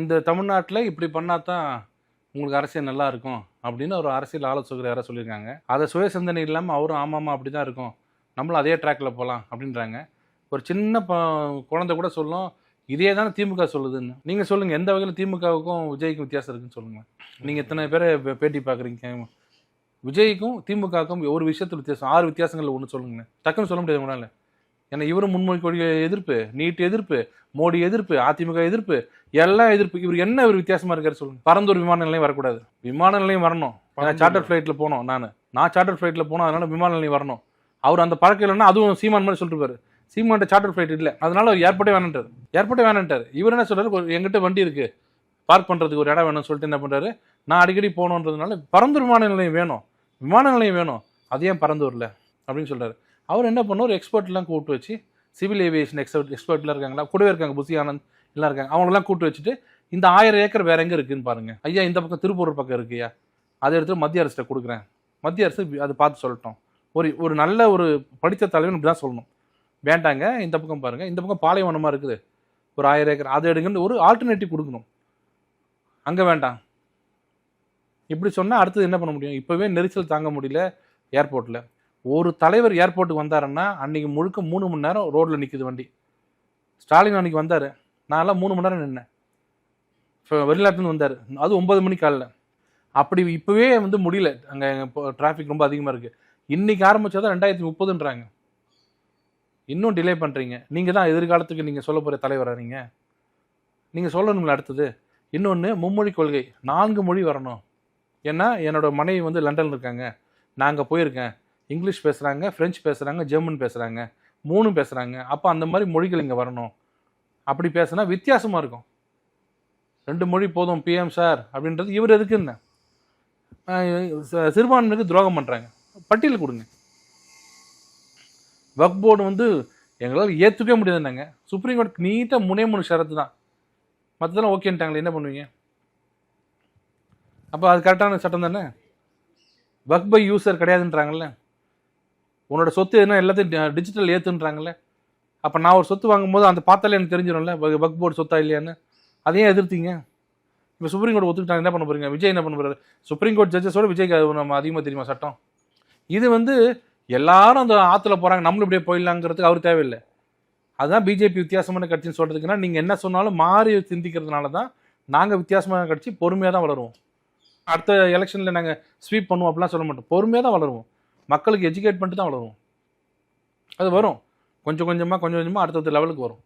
இந்த தமிழ்நாட்டில் இப்படி பண்ணால் தான் உங்களுக்கு அரசியல் நல்லா இருக்கும் அப்படின்னு ஒரு அரசியல் ஆலோசகர் யாராவது சொல்லியிருக்காங்க. அதை சுய சிந்தனை இல்லாமல் அவரும் ஆமாமா அப்படி தான் இருக்கும். நம்மளும் அதே ட்ராக்கில் போகலாம் அப்படின்றாங்க. ஒரு சின்ன ப குழந்தை கூட சொல்லும் இதே தானே திமுக சொல்லுதுன்னு. நீங்கள் சொல்லுங்கள் எந்த வகையில் திமுகவுக்கும் விஜய்க்கும் வித்தியாசம் இருக்குன்னு சொல்லுங்கள் நீங்கள் எத்தனை பேரை பேட்டி பார்க்குறீங்க? விஜய்க்கும் திமுகவுக்கும் ஒரு விஷயத்தில் வித்தியாசம் ஆறு வித்தியாசங்கள் ஒன்று சொல்லுங்க டக்குன்னு சொல்ல முடியாது உங்களால். ஏன்னா இவரும் முன்மொழி எதிர்ப்பு நீட் எதிர்ப்பு மோடி எதிர்ப்பு அதிமுக எதிர்ப்பு எல்லாம் எதிர்ப்பு இவர் என்ன ஒரு வித்தியாசமா இருக்காரு சொல்லுங்க. பரந்தூர் விமான நிலையம் வரக்கூடாது. விமான நிலையம் வரணும். சார்ட்டர் ஃப்ளைட்டில் போனோம் நான். நான் சார்ட்டர் ஃப்ளைட்டில் போனோம் அதனால விமான நிலையம் வரணும். அவர் அந்த பழக்கம் இல்லைன்னா அதுவும் சீமான் மாதிரி சொல்லிருப்பாரு சீமான்ட்ட சார்ட்டர் ஃப்ளைட் இல்லை. அதனால அவர் ஏர்போர்ட்டே வேணான்ட்டார். ஏர்போர்ட்டே வேணான்ட்டார். இவர் என்ன சொல்றாரு? எங்கிட்ட வண்டி இருக்கு. பார்க் பண்றதுக்கு ஒரு இடம் வேணும்னு சொல்லிட்டு என்ன பண்றாரு? நான் அடிக்கடி போகணுன்றதுனால பரந்தூர் விமான நிலையம் வேணும். விமான நிலையம் வேணும். அது ஏன் பரந்தூர்ல அப்படின்னு சொல்றாரு. அவர் என்ன பண்ணுவோம் ஒரு எக்ஸ்பர்ட்லாம் கூப்பிட்டு வச்சு சிவில் ஏவியேஷன் எக்ஸ்பர்ட் எக்ஸ்பர்ட்லாம் இருக்காங்களா? கூடவே இருக்காங்க புசி ஆனந்த் எல்லாம் இருக்காங்க. அவங்களெல்லாம் கூப்பிட்டு வச்சுட்டு இந்த ஆயிரம் ஏக்கர் வேற எங்கே இருக்குன்னு பாருங்க. ஐயா இந்த பக்கம் திருப்பூர் பக்கம் இருக்குயா அதை எடுத்து மத்திய அரசிட்ட கொடுக்குறேன். மத்திய அரசு அதை பார்த்து சொல்லட்டும். ஒரு ஒரு நல்ல ஒரு படித்த தலைவன் இப்படி தான் சொல்லணும். வேண்டாங்க இந்த பக்கம் பாருங்கள் இந்த பக்கம் பாலைவனமாக இருக்குது. ஒரு ஆயிரம் ஏக்கர். அதை எடுங்கன்னு ஒரு ஆல்டர்னேட்டிவ் கொடுக்கணும். அங்கே வேண்டாம். இப்படி சொன்னால் அடுத்தது என்ன பண்ண முடியும்? இப்போவே நெரிசல் தாங்க முடியல ஏர்போர்ட்டில் ஒரு தலைவர் ஏர்போர்ட்டுக்கு வந்தாருன்னா அன்றைக்கி முழுக்க மூணு மணி நேரம் ரோட்டில் நிற்குது வண்டி. ஸ்டாலின் அன்னைக்கு வந்தார். நான்லாம் மூணு மணி நேரம் நின்னேன். இப்போ வெளிநாட்டுலேருந்து வந்தார். அது ஒம்பது மணி காலைல. அப்படி இப்போவே வந்து முடியல. அங்கே டிராஃபிக் ரொம்ப அதிகமாக இருக்குது இன்றைக்கி ஆரம்பித்தா தான் ரெண்டாயிரத்தி முப்பதுன்றாங்க. இன்னும் டிலே பண்ணுறீங்க நீங்கள் தான் எதிர்காலத்துக்கு நீங்கள் சொல்ல போகிற தலைவராக நீங்கள் நீங்கள் சொல்லணுங்களா அடுத்தது. இன்னொன்று மும்மொழி கொள்கை. நான்கு மொழி வரணும். ஏன்னா என்னோட மனைவி வந்து லண்டனில் இருக்காங்க. நான் அங்கே போயிருக்கேன். இங்கிலீஷ் பேசுகிறாங்க ஃப்ரெஞ்சு பேசுகிறாங்க ஜெர்மன் பேசுகிறாங்க மூணும் பேசுகிறாங்க அப்போ அந்த மாதிரி மொழிகள் இங்கே வரணும். அப்படி பேசுனா வித்தியாசமாக இருக்கும். ரெண்டு மொழி போதும் பிஎம் சார் அப்படின்றது இவர் எதுக்குன்னு சிறுபான்மைக்கு துரோகம் பண்ணுறாங்க பட்டியல் கொடுங்க. வக் போர்டு வந்து எங்களால் ஏற்றுக்கவே முடியாதுன்னாங்க. சுப்ரீம் கோர்ட் நீட்டாக முனே மூணு ஷரத்து தான். மற்றதெல்லாம் ஓகேன்ட்டாங்களே என்ன பண்ணுவீங்க? அப்போ அது கரெக்டான சட்டம் தானே? வக் பை யூசர் கிடையாதுன்றாங்கல்ல. உன்னோட சொத்து என்ன எல்லாத்தையும் டிஜிட்டல் ஏற்றுன்றாங்கல்ல அப்போ நான் ஒரு சொத்து வாங்கும்போது அந்த பார்த்தாலே எனக்கு தெரிஞ்சிடும்ல வக் போர்டு சொத்தா இல்லையான்னு. அதையும் எதிர்த்தீங்க? இப்போ சுப்ரீம் கோர்ட் ஒத்துக்கிட்டாங்க என்ன பண்ண போறீங்க? விஜய் என்ன பண்ண போறாரு? சுப்ரீம் கோர்ட் ஜட்ஜஸோட விஜய்க்கு அது நம்ம அதிகமாக தெரியுமா சட்டம்? இது வந்து எல்லாரும் அந்த ஆற்றுல போகிறாங்க நம்மளும் இப்படியே போயிடலாங்கிறதுக்கு அவர் தேவையில்லை. அதுதான் பிஜேபி வித்தியாசமான கட்சின்னு சொல்கிறதுக்குன்னா நீங்கள் என்ன சொன்னாலும் மாறி சிந்திக்கிறதுனால தான் நாங்கள் வித்தியாசமான கட்சி பொறுமையாக தான் வளருவோம். அடுத்த எலெக்ஷனில் நாங்கள் ஸ்வீப் பண்ணுவோம் அப்படிலாம் சொல்ல மாட்டோம். பொறுமையாக தான் வளருவோம். மக்களுக்கு எஜுகேட் பண்ணிட்டு தான் வளரும் அது வரும். கொஞ்சம் கொஞ்சமாக கொஞ்சம் கொஞ்சமாக அடுத்தடுத்த லெவலுக்கு வரும்.